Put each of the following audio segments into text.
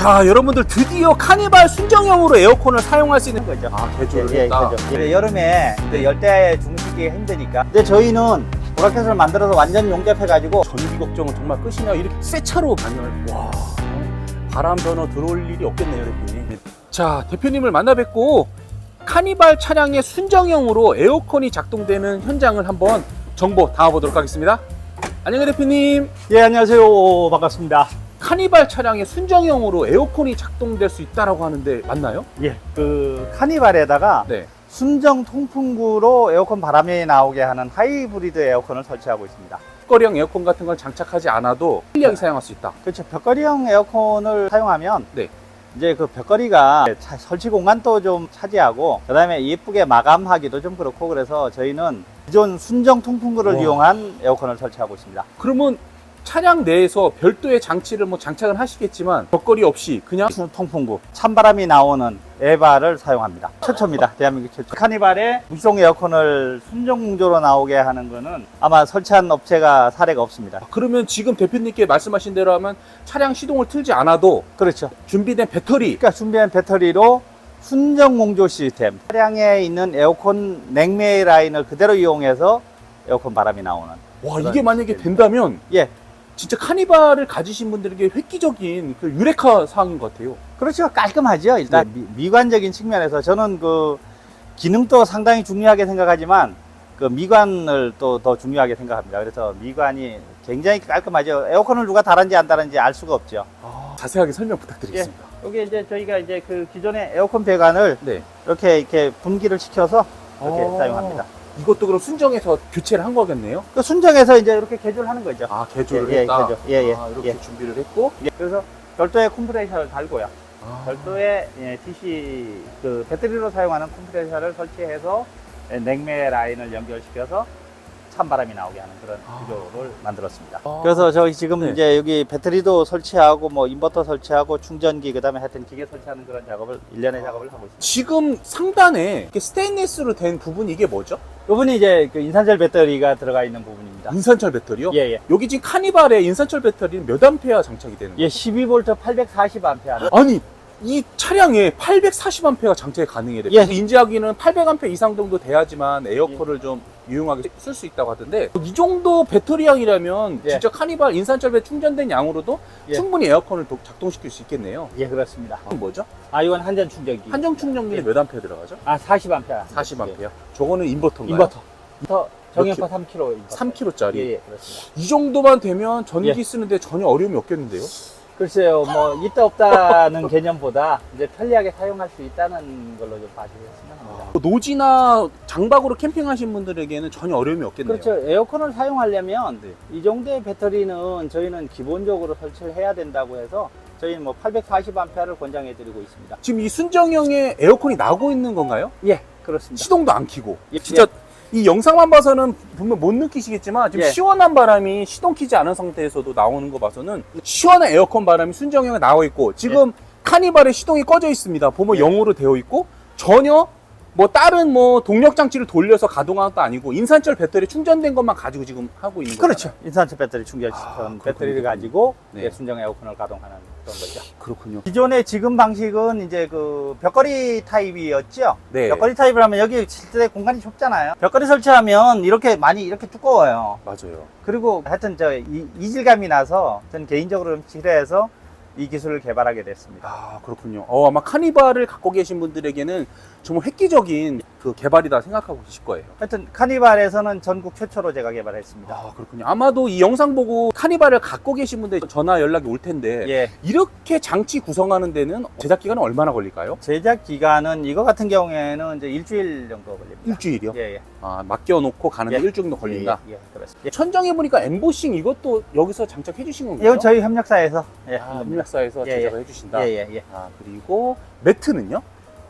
자, 여러분들 드디어 카니발 순정형으로 에어컨을 사용할 수 있는 거죠. 아, 개조를 예, 했다. 그죠. 예, 여름에 그 열대 중식이 힘드니까. 근데 저희는 보라켓을 만들어서 완전 용접해가지고 전기 걱정은 정말 끝이냐 이렇게 새 차로 반영을 와. 바람 변화 들어올 일이 없겠네요 대표님 자 대표님을 만나 뵙고 카니발 차량의 순정형으로 에어컨이 작동되는 현장을 한번 정보 담아보도록 하겠습니다. 안녕하세요 대표님. 예 안녕하세요. 반갑습니다. 카니발 차량의 순정형으로 에어컨이 작동될 수 있다라고 하는데 맞나요? 예, 그 카니발에다가 네 순정 통풍구로 에어컨 바람이 나오게 하는 하이브리드 에어컨을 설치하고 있습니다. 거리형 에어컨 같은 걸 장착하지 않아도 편리하게 사용할 수 있다 그렇죠. 벽걸이형 에어컨을 사용하면 네. 이제 그 벽걸이가 차- 설치 공간도 좀 차지하고 그다음에 예쁘게 마감하기도 좀 그렇고 그래서 저희는 기존 순정 통풍구를 와. 이용한 에어컨을 설치하고 있습니다. 그러면 차량 내에서 별도의 장치를 뭐 장착은 하시겠지만 벽걸이 없이 그냥 순 통풍구 찬바람이 나오는 에바를 사용합니다. 최초입니다. 대한민국 최초. 카니발에 무시동 에어컨을 순정 공조로 나오게 하는 거는 아마 설치한 업체가 사례가 없습니다. 그러면 지금 대표님께 말씀하신 대로 하면 차량 시동을 틀지 않아도 그렇죠. 준비된 배터리 그러니까 준비한 배터리로 순정 공조 시스템 차량에 있는 에어컨 냉매 라인을 그대로 이용해서 에어컨 바람이 나오는 와 이게 만약에 시스템입니다. 된다면 예 진짜 카니발을 가지신 분들에게 획기적인 그 유레카 사항인 것 같아요. 그렇죠 깔끔하죠 일단 미, 관적인 측면에서 저는 그 기능도 상당히 중요하게 생각하지만 그 미관을 또 더 중요하게 생각합니다 그래서 미관이 굉장히 깔끔하죠 에어컨을 누가 달았는지 안 달았는지 알 수가 없죠 자세하게 설명 부탁드리겠습니다. 여기 이제 저희가 이제 그 기존의 에어컨 배관을 네. 이렇게 이렇게 분기를 시켜서 이렇게 어. 사용합니다 이것도 그럼 순정해서 교체를 한 거겠네요. 그 순정해서 이제 이렇게 개조를 하는 거죠 아 개조를 예, 예, 했다. 개조. 예, 예, 아, 이렇게 예. 준비를 했고. 예, 그래서 별도의 컴프레셔를 달고요. 아, 별도의 예, DC 그 배터리로 사용하는 컴프레셔를 설치해서 예, 냉매 라인을 연결시켜서 찬바람이 나오게 하는 그런 아. 구조를 만들었습니다. 아. 그래서 저희 지금 네. 이제 여기 배터리도 설치하고 뭐 인버터 설치하고 충전기 그다음에 하여튼 기계 설치하는 그런 작업을 일련의 작업을 하고 있습니다. 지금 상단에 이렇게 스테인리스로 된 부분이 이게 뭐죠? 이분이 이제 그 인산철 배터리가 들어가 있는 부분입니다. 인산철 배터리요? 예, 예. 여기 지금 카니발의 인산철 배터리는 몇 암페어 장착이 되는 거예요? 예, 12V 840A. 아니 이 차량에 840A가 장착이 가능해요. 예. 인지하기는 800A 이상 정도 돼야지만 에어컨을 좀 유용하게 쓸 수 있다고 하던데 이 정도 배터리 양이라면 예. 진짜 카니발 인산철배 충전된 양으로도 예. 충분히 에어컨을 도- 작동시킬 수 있겠네요. 예, 그렇습니다. 그럼 뭐죠? 아, 이건 한전 충전기. 한정 충전기는 예. 몇 암페어 들어가죠? 아, 40A. 40A. 저거는 인버터인가요? 인버터. 인버터 정연파 3kg 인버터. 3kg짜리. 예, 예, 그렇습니다. 이 정도만 되면 전기 예. 쓰는데 전혀 어려움이 없겠는데요? 글쎄요, 뭐 있다 없다는 개념보다 이제 편리하게 사용할 수 있다는 걸로 좀 봐주셨으면 합니다. 노지나 장박으로 캠핑하신 분들에게는 전혀 어려움이 없겠네요. 그렇죠. 에어컨을 사용하려면 네. 이 정도의 배터리는 저희는 기본적으로 설치를 해야 된다고 해서 저희는 뭐 840A를 권장해 드리고 있습니다. 지금 이 순정형의 에어컨이 나오고 있는 건가요? 예, 그렇습니다. 시동도 안 켜고. 예, 진짜 이 영상만 봐서는 분명 못 느끼시겠지만 지금 예. 시원한 바람이 시동 키지 않은 상태에서도 나오는 거 봐서는 시원한 에어컨 바람이 순정형에 나와 있고 지금 카니발의 시동이 꺼져 있습니다. 보면 예. 0으로 되어 있고 전혀 뭐 다른 뭐 동력 장치를 돌려서 가동한 것도 아니고 인산철 배터리 충전된 것만 가지고 지금 하고 있는 거죠. 그렇죠. 인산철 배터리 충전 아. 배터리를 가지고 네. 예, 순정 에어컨을 가동하는 그런 거죠. 그렇군요. 기존의 지금 방식은 이제 그 벽걸이 타입이었죠. 네. 벽걸이 타입을 하면 여기 실제 공간이 좁잖아요. 벽걸이 설치하면 이렇게 많이 이렇게 두꺼워요. 맞아요. 그리고 하여튼 저 이, 이질감이 나서 전 개인적으로 좀 싫어해서 이 기술을 개발하게 됐습니다. 아 그렇군요. 어, 아마 카니발을 갖고 계신 분들에게는 정말 획기적인 그 개발이다 생각하고 계실 거예요. 하여튼 카니발에서는 전국 최초로 제가 개발했습니다. 아 그렇군요. 아마도 이 영상 보고 카니발을 갖고 계신 분들 전화 연락이 올 텐데 예. 이렇게 장치 구성하는 데는 제작 기간은 얼마나 걸릴까요? 제작 기간은 이거 같은 경우에는 이제 일주일 정도 걸립니다. 일주일이요? 예, 예. 아 맡겨놓고 가는데 예. 일주일 정도 걸린다. 예, 예, 그렇습니다. 예. 천정해 보니까 엠보싱 이것도 여기서 장착해 주신 건가요? 이건 저희 협력사에서 예, 아, 한 겁니다. 협력사에서 예, 제작을 예. 해주신다. 예, 예, 예. 아 그리고 매트는요?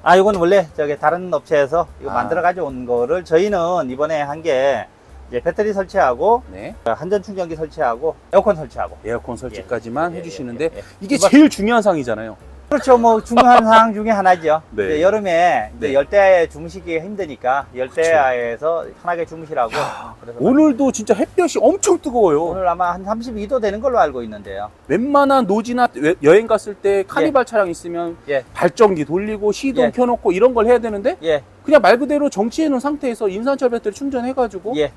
아, 이건 원래 저기 다른 업체에서 이거 아. 만들어 가져온 거를 저희는 이번에 한 게 이제 배터리 설치하고 네. 한전 충전기 설치하고 에어컨 설치하고 에어컨 설치까지만 예, 예, 해주시는데 예, 예. 이게 이번- 제일 중요한 상이잖아요. 그렇죠. 뭐 중요한 사항 중에 하나죠. 네. 이제 여름에 이제 네. 열대야에 주무시기가 힘드니까 열대야에서 편하게 주무시라고. 그래서 오늘도 진짜 햇볕이 엄청 뜨거워요. 오늘 아마 한 32도 되는 걸로 알고 있는데요. 웬만한 노지나 외- 여행 갔을 때 카니발 차량 있으면 예. 발전기 돌리고 시동 예. 켜놓고 이런 걸 해야 되는데 예, 그냥 말 그대로 정치해 놓은 상태에서 인산철 배터리 충전해가지고 예,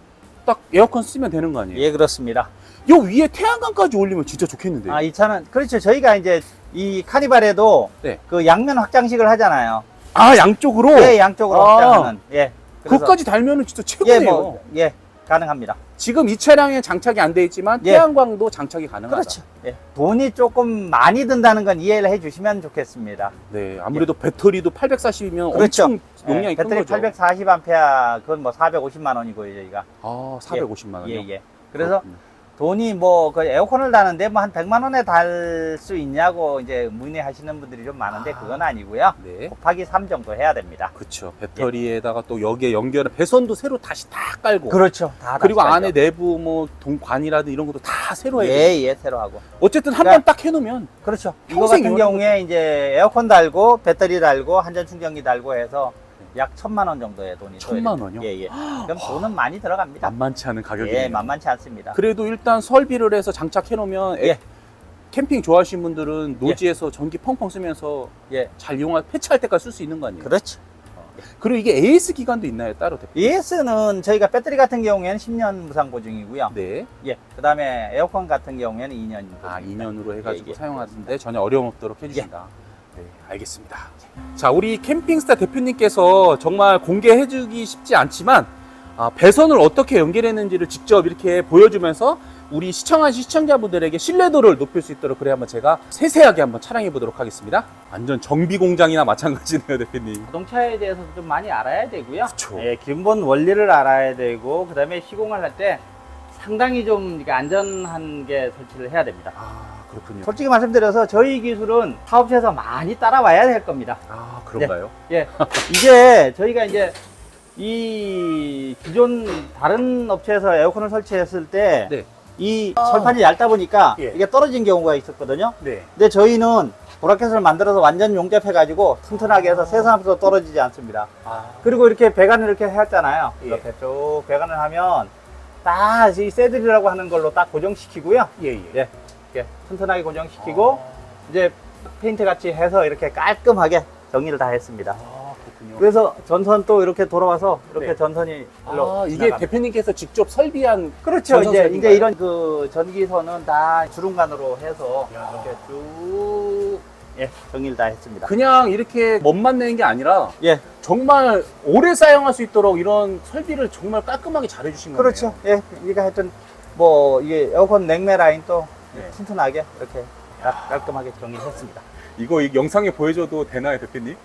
딱 에어컨 쓰면 되는 거 아니에요? 예, 그렇습니다. 요 위에 태양광까지 올리면 진짜 좋겠는데 요? 아, 이 차는, 그렇죠. 저희가 이제 이 카니발에도 네. 그 양면 확장식을 하잖아요. 아, 양쪽으로? 예, 양쪽으로 아. 확장하는. 예. 그래서- 그것까지 달면은 진짜 예, 최고네요. 뭐, 예, 가능합니다. 지금 이 차량에 장착이 안 돼 있지만 예. 태양광도 장착이 가능하다. 그렇죠. 예. 돈이 조금 많이 든다는 건 이해를 해 주시면 좋겠습니다. 네, 아무래도 배터리도 840이면 그렇죠. 엄청 용량이 예, 큰 배터리 거죠. 840A, 그건 뭐 450만 원이고요, 저희가. 아, 450만 원이요. 예, 예. 그래서 돈이 뭐 그 에어컨을 다는데 뭐 한 100만 원에 달 수 있냐고 이제 문의하시는 분들이 좀 많은데 아. 그건 아니고요. 네. 곱하기 3 정도 해야 됩니다. 그렇죠. 배터리에다가 또 여기에 연결 배선도 새로 다시 다 깔고 그렇죠. 다 그리고 다시 안에 깔죠. 내부 뭐 동관이라든 이런 것도 다 새로 해요. 예, 예, 새로 하고. 어쨌든 한 그러니까- 번딱 해놓으면 그렇죠. 이거 평생 같은 이용하는 경우에 이제 에어컨 달고 배터리 달고 한전 충전기 달고 해서 약 천만 원 정도의 돈이 또 천만 원이요? 예, 예. 그럼 돈은 많이 들어갑니다. 만만치 않은 가격이에요. 예, 만만치 않습니다. 그래도 일단 설비를 해서 장착해 놓으면 예. 캠핑 좋아하시는 분들은 노지에서 전기 펑펑 쓰면서 예. 잘 이용할 폐차할 때까지 쓸 수 있는 거 아니에요? 그렇죠. 그리고 이게 AS 기간도 있나요 따로? 대표? ES는 저희가 배터리 같은 경우에는 10년 무상 보증이고요. 네. 예. 그다음에 에어컨 같은 경우에는 2년. 아, 2년으로 해가지고 예, 예. 사용하는데 전혀 어려움 없도록 해주신다. 네, 알겠습니다. 자, 우리 캠핑스타 대표님께서 정말 공개해주기 쉽지 않지만 아, 배선을 어떻게 연결했는지를 직접 이렇게 보여주면서 우리 시청하신 시청자분들에게 신뢰도를 높일 수 있도록 그래 한번 제가 세세하게 한번 촬영해 보도록 하겠습니다. 완전 정비 공장이나 마찬가지네요, 대표님. 자동차에 대해서도 좀 많이 알아야 되고요. 그쵸. 예, 기본 원리를 알아야 되고 그다음에 시공을 할 때 상당히 좀 이렇게 안전한 게 설치를 해야 됩니다. 아, 그렇군요. 솔직히 말씀드려서 저희 기술은 사업체에서 많이 따라와야 될 겁니다. 아, 그런가요? 예, 이게 저희가 이제 이 기존 다른 업체에서 에어컨을 설치했을 때 네. 이 철판이 얇다 보니까 예. 이게 떨어진 경우가 있었거든요. 네. 근데 저희는 브라켓을 만들어서 완전 용접해가지고 튼튼하게 해서 세상에서 떨어지지 않습니다. 아, 그리고 이렇게 배관을 이렇게 했잖아요. 예. 이렇게 쭉 배관을 하면 딱 이 새들이라고 하는 걸로 딱 고정시키고요. 예, 예. 예. 이렇게 튼튼하게 고정시키고 이제 페인트 같이 해서 이렇게 깔끔하게 정리를 다 했습니다. 아, 그렇군요. 그래서 전선 또 이렇게 돌아와서 이렇게 네. 전선이 일로 아, 이게 지나갑니다. 대표님께서 직접 설비한 그렇죠. 전선 이제 설비인가요? 이제 이런 그 전기선은 다 주름관으로 해서 야. 이렇게 쭉 예, 정리를 다 했습니다. 그냥 이렇게 멋만 내는 게 아니라 예, 정말 오래 사용할 수 있도록 이런 설비를 정말 깔끔하게 잘 해주신 거네요. 그렇죠. 예, 우리가 하여튼 뭐 이게 에어컨 냉매 라인도 네. 튼튼하게 이렇게 깔- 깔끔하게 정리했습니다. 이거 이 영상에 보여줘도 되나요, 대표님?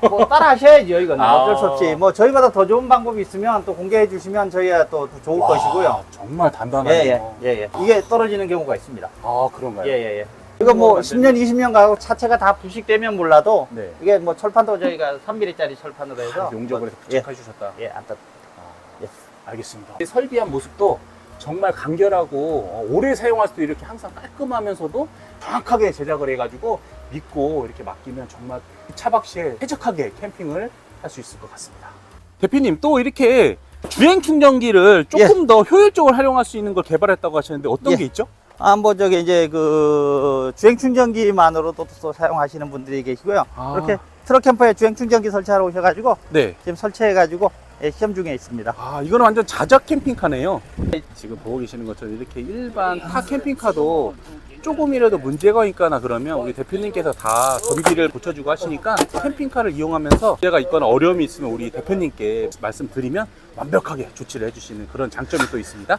뭐 따라 하셔야죠, 이거는. 아. 어쩔 수 없이. 뭐 저희보다 더 좋은 방법이 있으면 또 공개해 주시면 저희야 또 좋을 와, 것이고요. 정말 예, 단단하네요. 예, 예, 예. 이게 떨어지는 경우가 있습니다. 아, 그런가요? 예, 예, 예. 이거 뭐 10년, 20년 가고 차체가 다 부식되면 몰라도 네. 이게 뭐 철판도 저희가 3mm짜리 철판으로 해서 용접을 해서 예. 부착해 주셨다. 예, 안 떴. 알겠습니다. 이 설비한 모습도 정말 간결하고 어, 오래 사용할 수도 이렇게 항상 깔끔하면서도 정확하게 제작을 해가지고 믿고 이렇게 맡기면 정말 차박시에 쾌적하게 캠핑을 할 수 있을 것 같습니다. 대표님 또 이렇게 주행 충전기를 조금 더 효율적으로 활용할 수 있는 걸 개발했다고 하셨는데 어떤 예. 게 있죠? 아, 뭐 저기 이제 그 주행 충전기만으로도 또 사용하시는 분들이 계시고요. 아. 이렇게 트럭 캠퍼에 주행 충전기 설치하러 오셔가지고 네. 지금 설치해가지고 예, 시험 중에 있습니다. 아, 이거는 완전 자작 캠핑카네요. 지금 보고 계시는 것처럼 이렇게 일반 타 캠핑카도 조금이라도 문제가 있거나 그러면 우리 대표님께서 다 전기를 고쳐주고 하시니까 캠핑카를 이용하면서 문제가 있거나 어려움이 있으면 우리 대표님께 말씀드리면 완벽하게 조치를 해주시는 그런 장점이 또 있습니다.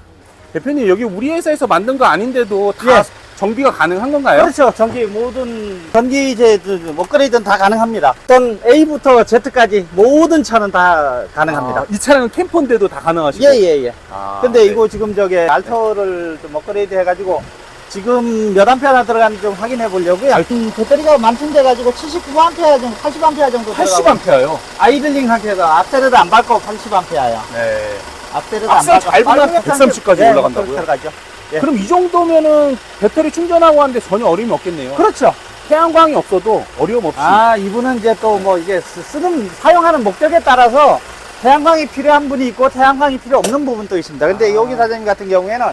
대표님 여기 우리 회사에서 만든 거 아닌데도 다 예. 정비가 가능한 건가요? 그렇죠. 전기 모든 전기 이제 그 업그레이드는 다 가능합니다. 어떤 A부터 Z까지 모든 차는 다 가능합니다. 아, 이 차량은 캠퍼인데도 다 가능하시고. 예예예. 예, 아, 근데 네. 이거 지금 저게 알터를 좀 업그레이드 해가지고 지금 몇 암페어나 들어가는지 좀 확인해 보려고요. 음, 배터리가 만품돼가지고 79A 정도, 80A 정도 80A요. 아이들링 상태에서 악셀을 안 밟고 80A예요. 네. 악셀 안 밟고 밟으면 밟으면 130 까지 네, 올라간다고요? 들어가죠. 예. 그럼 이 정도면은 배터리 충전하고 하는데 전혀 어려움이 없겠네요. 그렇죠. 태양광이 없어도 어려움 없이 아, 이분은 이제 또 뭐 이게 쓰- 쓰는, 사용하는 목적에 따라서 태양광이 필요한 분이 있고 태양광이 필요 없는 부분도 있습니다. 근데 아. 여기 사장님 같은 경우에는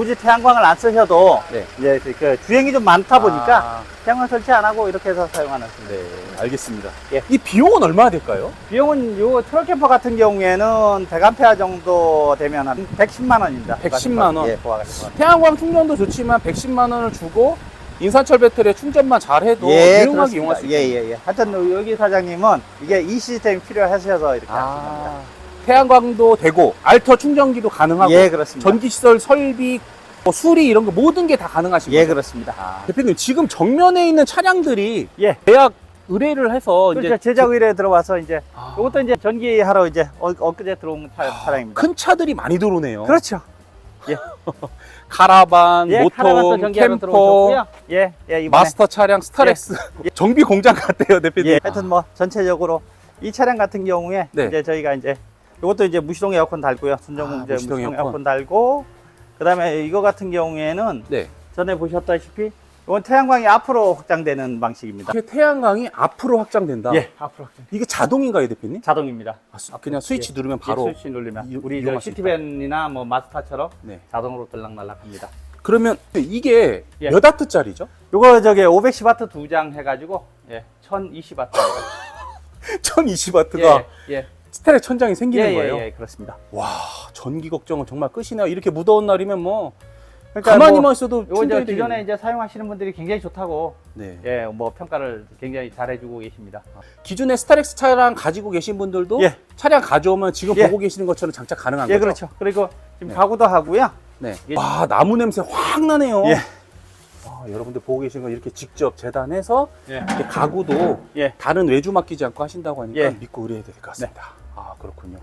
굳이 태양광을 안 쓰셔도 네. 이제 그 주행이 좀 많다 보니까 아, 태양광 설치 안 하고 이렇게 해서 사용하는. 네, 알겠습니다. 예. 이 비용은 얼마나 될까요? 비용은 요 트럭 캠퍼 같은 경우에는 100A 정도 되면 한 110만 원입니다. 110만 원? 예, 보아가. 태양광 충전도 좋지만 110만 원을 주고 인산철 배터리에 충전만 잘해도 예, 유용하게 이용할 수 예, 있습니다. 예, 예. 하여튼 여기 사장님은 이게 이 시스템이 필요하셔서 이렇게 하신 겁니다. 아, 태양광도 되고 알터 충전기도 가능하고 예, 그렇습니다. 전기시설 설비 뭐 수리 이런 거 모든 게 다 가능하신 예, 거죠? 그렇습니다. 아, 대표님 지금 정면에 있는 차량들이 예. 계약 의뢰를 해서 그렇죠. 이제 제작 의뢰 들어와서 이제 아, 이것도 이제 전기하러 이제 어, 엊그제 들어온 차, 차량입니다. 큰 차들이 많이 들어오네요. 그렇죠. 카라반, 예, 모통, 캠퍼. 예, 예, 이번에 마스터 차량, 스타렉스 정비 공장 같대요, 대표님. 예, 하여튼 뭐 전체적으로 이 차량 같은 경우에 네. 이제 저희가 이제 이것도 이제 무시동 에어컨 달고요. 순정 아, 이제 무시동 무시동, 에어컨. 에어컨. 달고 그다음에 이거 같은 경우에는 네. 전에 보셨다시피 이건 태양광이 앞으로 확장되는 방식입니다. 태양광이 앞으로 확장된다. 예, 앞으로 확장. 이게 자동인가요, 대표님? 자동입니다. 아, 수- 그냥 스위치 누르면 바로 바로. 스위치 누르면 이- 우리 시티밴이나 뭐 마스터처럼 네. 자동으로 들락날락합니다. 그러면 이게 예. 몇 와트짜리죠? 요거 저기 510 와트 두 장 해가지고 예, 1020 와트. 1020 와트가 예, 예, 스테레 천장이 생기는 예, 거예요. 예, 예, 그렇습니다. 와, 전기 걱정은 정말 끝이네요. 이렇게 무더운 날이면 뭐 그러니까 가만히만 뭐 있어도 요거 이제 기존에. 이제 사용하시는 분들이 굉장히 좋다고 네. 예, 뭐 평가를 굉장히 잘 해주고 계십니다. 기존에 스타렉스 차량 가지고 계신 분들도 예. 차량 가져오면 지금 예. 보고 계시는 것처럼 장착 가능한 예, 거죠? 그렇죠. 그리고 지금 네. 가구도 하고요. 네. 예. 와, 나무 냄새 확 나네요. 예. 와, 여러분들 보고 계신 거 이렇게 직접 재단해서 예, 이렇게 가구도 예, 다른 외주 맡기지 않고 하신다고 하니까 예. 믿고 의뢰해야 될 것 같습니다. 아, 그렇군요.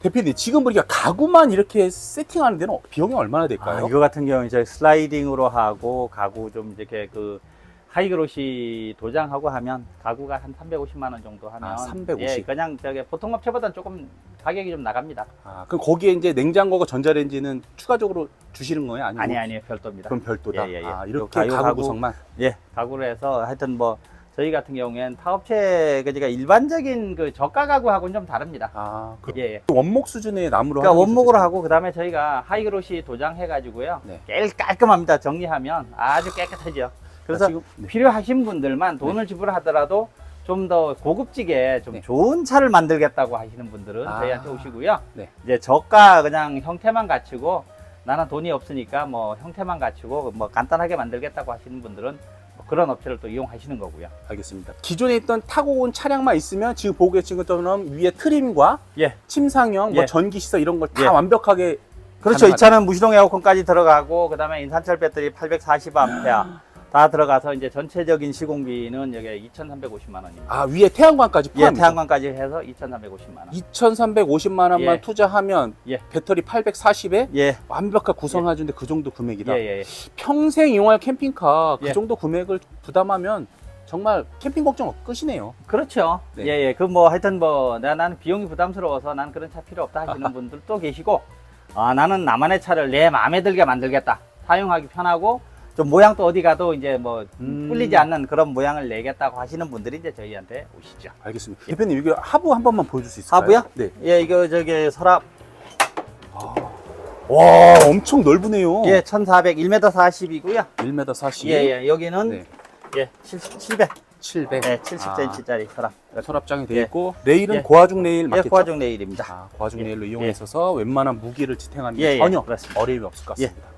대표님, 지금 우리가 가구만 이렇게 세팅하는 데는 비용이 얼마나 아, 될까요? 이거 같은 경우는 이제 슬라이딩으로 하고 가구 좀 이렇게 그 하이그로시 도장하고 하면 가구가 한 350만 원 정도 하면 아, 350. 예, 그냥 저기 보통 업체보다는 조금 가격이 좀 나갑니다. 아, 그럼 거기에 이제 냉장고가 전자레인지는 추가적으로 주시는 거예요? 아니면 아니 아니 별도입니다. 그럼 별도다. 예, 예, 예. 아, 요 이렇게 가구. 구성만. 예, 가구로 해서 하여튼 뭐 저희 같은 경우에는 타업체 그러니까 일반적인 그 저가 가구하고는 좀 다릅니다. 아, 그 예, 예. 원목 수준의 나무로 그러니까 하는 게 원목으로 좋겠어요. 하고 그다음에 저희가 하이그로시 도장해 가지고요. 네. 제일 깔끔합니다. 정리하면 아주 깨끗하죠. 그래서 아, 지금 네. 필요하신 분들만 돈을 지불하더라도 좀 더 고급지게 좀 네. 좋은 차를 만들겠다고 하시는 분들은 아. 저희한테 오시고요. 네. 이제 저가 그냥 형태만 갖추고 나는 돈이 없으니까 뭐 형태만 갖추고 뭐 간단하게 만들겠다고 하시는 분들은 뭐 그런 업체를 또 이용하시는 거고요. 알겠습니다. 기존에 있던 타고 온 차량만 있으면 지금 보고 계신 것처럼 위에 트림과 예. 침상형, 뭐 예. 전기 시설 이런 걸 다 예. 완벽하게 그렇죠. 이. 차는 무시동 에어컨까지 들어가고 그다음에 인산철 배터리 840A 다 들어가서 이제 전체적인 시공비는 여기 2,350만 원입니다. 아 위에 태양광까지 예, 포함이죠. 태양광까지 해서 2,350만 원. 2,350만 원만 예. 투자하면 예. 배터리 840에 예, 완벽한 구성해주는데 그 정도 예, 금액이다. 예, 예. 평생 이용할 캠핑카 그 예. 정도 금액을 부담하면 정말 캠핑 걱정 끝이네요. 그렇죠. 네. 예, 예. 그 뭐 하여튼 뭐 나, 나는 비용이 부담스러워서 나는 그런 차 필요 없다 하시는 분들도 계시고 아, 나는 나만의 차를 내 마음에 들게 만들겠다. 사용하기 편하고 좀 모양도 어디 가도 이제 뭐 음. 뿔리지 않는 그런 모양을 내겠다고 하시는 분들이 이제 저희한테 오시죠. 알겠습니다. 대표님 이거 하부 한 번만 보여줄 수 있을까요? 하부요? 네. 예, 이거 저기 서랍 와 엄청 넓으네요. 예, 1,400, 1m 40이고요. 1m 40. 예, 예. 여기는 네. 예, 70, 700. 700. 예, 70cm짜리 서랍. 서랍장이 돼 예. 있고 레일은 예. 고화중 레일 예, 맞겠죠? 고화중 레일입니다. 아, 고화중 예. 레일로 예. 이용해서 웬만한 무기를 지탱하는 예, 게 예, 전혀 그렇습니다. 어려움이 없을 것 예. 같습니다.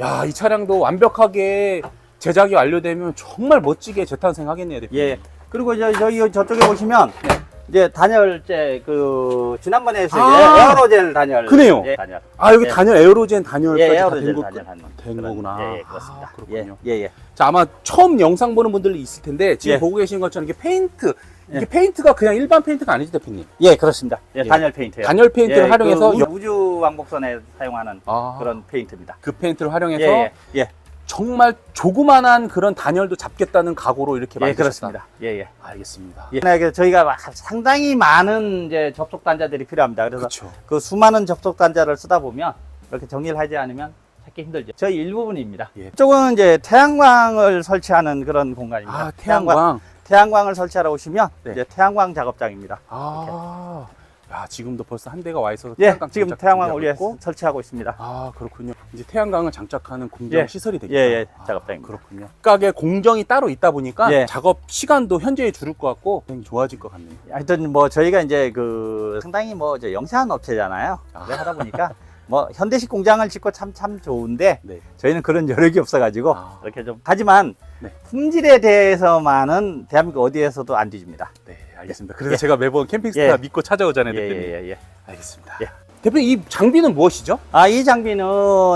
야, 이 차량도 완벽하게 제작이 완료되면 정말 멋지게 재탄생 하겠네요, 대표님. 예. 그리고 저, 저희 저쪽에 보시면 네. 이제 단열재 그 지난번에 했을 아. 때 에어로젤 단열. 그네요. 예, 단열. 아, 여기 예. 단열 에어로젠 단열까지 예, 다된 에어로젤 거, 단열 한된 거구나. 예, 예, 그렇습니다. 아, 그렇군요. 예, 예, 예. 자, 아마 처음 영상 보는 분들이 있을 텐데 지금 예. 보고 계신 것처럼 이게 페인트 이게 예. 페인트가 그냥 일반 페인트가 아니죠, 대표님. 예, 그렇습니다. 예, 예. 단열 페인트예요. 단열 페인트를 예, 활용해서 그 우- 우주 왕복선에 사용하는 아, 그런 페인트입니다. 그 페인트를 활용해서 예, 예, 예. 정말 조그만한 그런 단열도 잡겠다는 각오로 이렇게 예, 만드셨다. 그렇습니다. 예, 예. 알겠습니다. 예. 그 저희가 막 상당히 많은 이제 접속 단자들이 필요합니다. 그래서 그렇죠. 그 수많은 접속 단자를 쓰다 보면 이렇게 정리를 하지 않으면 차 찾기 힘들죠. 저희 일부분입니다. 예. 이쪽은 이제 태양광을 설치하는 그런 공간입니다. 아, 태양광. 태양광을 설치하러 오시면 네. 이제 태양광 작업장입니다. 아, 야, 지금도 벌써 한 대가 와 있어서 예, 태양광 지금 태양광 있고. 설치하고 있습니다. 아, 그렇군요. 이제 태양광을 장착하는 공정 예. 시설이 예, 되겠다. 예, 아, 작업장입니다. 그렇군요. 각각의 공정이 따로 있다 보니까 예. 작업 시간도 현저히 줄을 것 같고 굉장히 좋아질 것 같네요. 하여튼 뭐 저희가 이제 그 상당히 뭐 이제 영세한 업체잖아요. 아. 하다 보니까 뭐 현대식 공장을 짓고 참 참 좋은데 네. 저희는 그런 여력이 없어가지고 아. 이렇게 좀 하지만 네. 품질에 대해서만은 대한민국 어디에서도 안 뒤집니다. 네, 알겠습니다. 그래서 제가 매번 캠핑스타 예. 믿고 찾아오잖아요, 예, 대표님. 예, 예, 예. 알겠습니다. 예. 대표님, 이 장비는 무엇이죠? 아, 이 장비는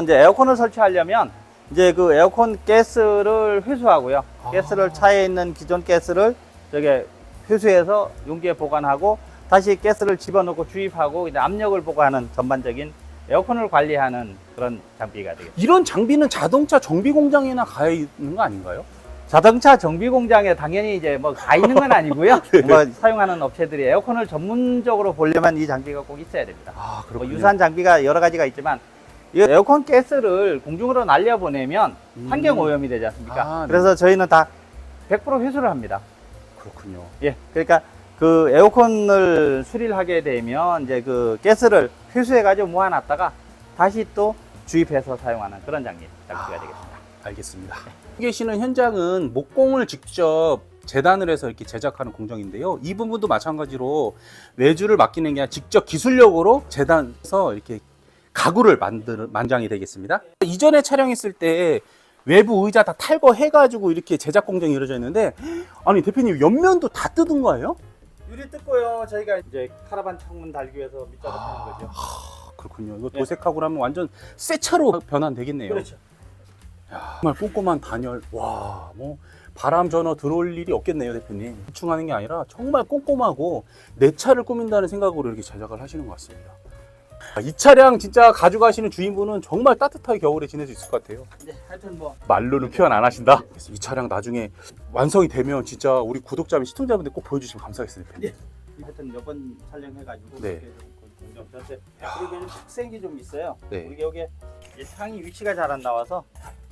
이제 에어컨을 설치하려면 이제 그 에어컨 가스를 회수하고요. 아. 가스를 차에 있는 기존 가스를 저게 회수해서 용기에 보관하고 다시 가스를 집어넣고 주입하고 이제 압력을 보고하는 전반적인 에어컨을 관리하는 그런 장비가 되겠습니다. 이런 장비는 자동차 정비 공장에나 가 있는 거 아닌가요? 자동차 정비 공장에 당연히 이제 뭐 가 있는 건 아니고요. 네. 뭐 사용하는 업체들이 에어컨을 전문적으로 보려면 이 장비가 꼭 있어야 됩니다. 아, 뭐 그렇군요. 유사한 장비가 여러 가지가 있지만 이 에어컨 가스를 공중으로 날려 보내면 음. 환경 오염이 되지 않습니까? 아, 네. 그래서 저희는 다 100% 회수를 합니다. 그렇군요. 예, 그러니까 그 에어컨을 수리를 하게 되면 이제 그 가스를 회수해 가지고 모아놨다가 다시 또 주입해서 사용하는 그런 장비 장비가 아. 되겠습니다. 알겠습니다. 계시는 현장은 목공을 직접 재단을 해서 이렇게 제작하는 공정인데요. 이 부분도 마찬가지로 외주를 맡기는 게 아니라 직접 기술력으로 재단해서 이렇게 가구를 만드는 만장이 되겠습니다. 이전에 촬영했을 때 외부 의자 다 탈거해가지고 이렇게 제작 공정이 이루어져 있는데 아니 대표님 옆면도 다 뜯은 거예요? 유리 뜯고요. 저희가 이제 카라반 창문 달기 위해서 밑작업 하는 거죠. 아, 그렇군요. 이거 네. 도색하고 나면 완전 새 차로 변환되겠네요. 그렇죠. 야, 정말 꼼꼼한 단열. 와, 뭐 바람 전어 들어올 일이 없겠네요, 대표님. 대충 하는 게 아니라 정말 꼼꼼하고 내 차를 꾸민다는 생각으로 이렇게 제작을 하시는 것 같습니다. 아, 이 차량 진짜 가져가시는 주인분은 정말 따뜻하게 겨울에 지낼 수 있을 것 같아요. 네, 하여튼 뭐 말로는 표현 안 하신다. 그래서 이 차량 나중에 완성이 되면 진짜 우리 구독자 및 시청자분들 꼭 보여주시면 감사하겠습니다, 대표님. 하여튼 몇 번 촬영해가지고 네. 이렇게 좀 공정 전체 그리고 좀 특색이 좀 있어요. 네. 우리 여기 이 창이 위치가 잘 안 나와서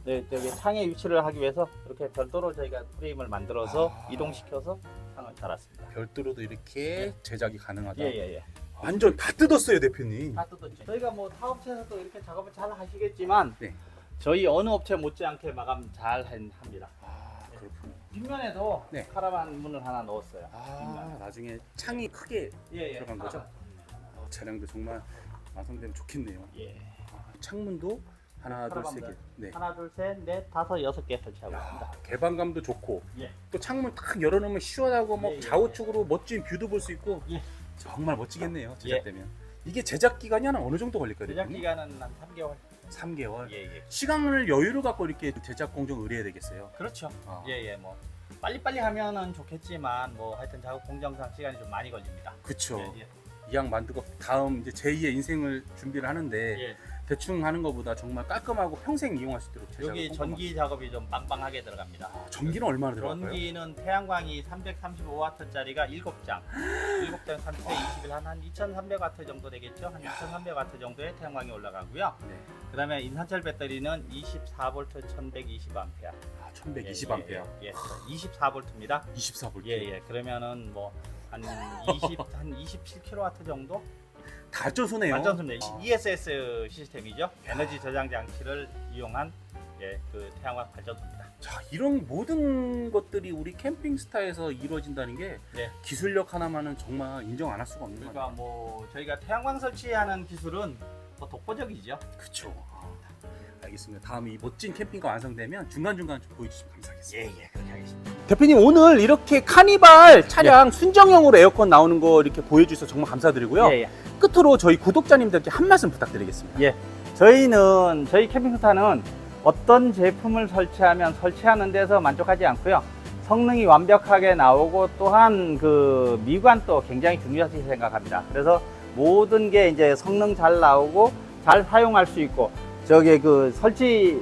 네, 저기 창의 위치를 하기 위해서 이렇게 별도로 저희가 프레임을 만들어서 아. 이동시켜서 창을 달았습니다. 별도로도 이렇게 제작이 가능하다. 예 예 예. 완전 다 뜯었어요, 대표님. 다 뜯었죠. 저희가 뭐 타업체에서도 이렇게 작업을 잘 하시겠지만 네. 저희 어느 업체 못지않게 마감 잘 한- 합니다. 아, 그렇군요. 뒷면에도 네. 카라반 문을 하나 넣었어요. 아, 나중에 창이 크게 예 예. 들어간 거죠? 차량도 정말 완성되면 좋겠네요. 예. 아, 창문도 하나, 둘, 세 개. 네. 하나 둘 셋 넷 다섯 여섯 개 설치하고 야, 있습니다. 개방감도 좋고 예. 또 창문 딱 열어놓으면 시원하고 뭐 예, 예, 좌우측으로 멋진 뷰도 볼 수 있고 예. 정말 멋지겠네요. 제작되면. 이게 제작 기간이 한 어느 정도 걸릴까요? 제작 대표님? 기간은 한 3개월. 3개월. 예 예. 시간을 여유를 갖고 이렇게 제작 공정 의뢰해야 되겠어요. 그렇죠. 아. 예예 뭐 빨리빨리 하면은 좋겠지만 뭐 하여튼 작업 공정상 시간이 좀 많이 걸립니다. 그쵸. 예, 예. 이왕 만들고 다음 이제 제2의 인생을 준비를 하는데 예. 대충 하는 것보다 정말 깔끔하고 평생 이용할 수 있도록 제작을 여기 꼼꼼하게. 전기 작업이 좀 빵빵하게 들어갑니다. 아, 전기는 얼마나 들어갈까요? 전기는 태양광이 335W짜리가 7장, 7장 30에 21, 한, 한 2300W 정도 되겠죠? 한 2300W 정도의 태양광이 올라가고요. 네. 그 다음에 인산철 배터리는 24V 1120A. 아, 1120A. 예, 예, 예. 24V입니다. 24V. 예, 예. 그러면은 뭐, 한 20, 한 27kW 정도? 다 쏘네요. 완전수네. 아. ESS 시스템이죠. 에너지 저장 장치를 이용한 예, 그 태양광 발전소입니다. 자, 이런 모든 것들이 우리 캠핑스타에서 이루어진다는 게 네. 기술력 하나만은 정말 인정 안 할 수가 없는 그러니까 거예요. 뭐 저희가 태양광 설치하는 기술은 더 독보적이죠. 그렇죠. 알겠습니다. 다음에 이 멋진 캠핑카 완성되면 중간중간 좀 보여주시면 감사하겠습니다. 예, 예, 그렇게 하겠습니다. 대표님 오늘 이렇게 카니발 차량 순정형으로 에어컨 나오는 거 이렇게 보여주셔서 정말 감사드리고요. 예, 예. 끝으로 저희 구독자님들께 한 말씀 부탁드리겠습니다. 예. 저희는 저희 캠핑스타는 어떤 제품을 설치하면 설치하는 데서 만족하지 않고요. 성능이 완벽하게 나오고 또한 그 미관도 굉장히 중요하게 생각합니다. 그래서 모든 게 이제 성능 잘 나오고 잘 사용할 수 있고 저기 그 설치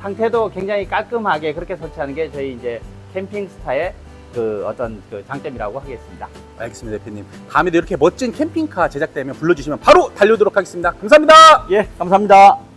상태도 굉장히 깔끔하게 그렇게 설치하는 게 저희 이제 캠핑 스타의 그 어떤 그 장점이라고 하겠습니다. 알겠습니다, 대표님. 다음에도 이렇게 멋진 캠핑카 제작되면 불러주시면 바로 달려오도록 하겠습니다. 감사합니다. 예, 감사합니다.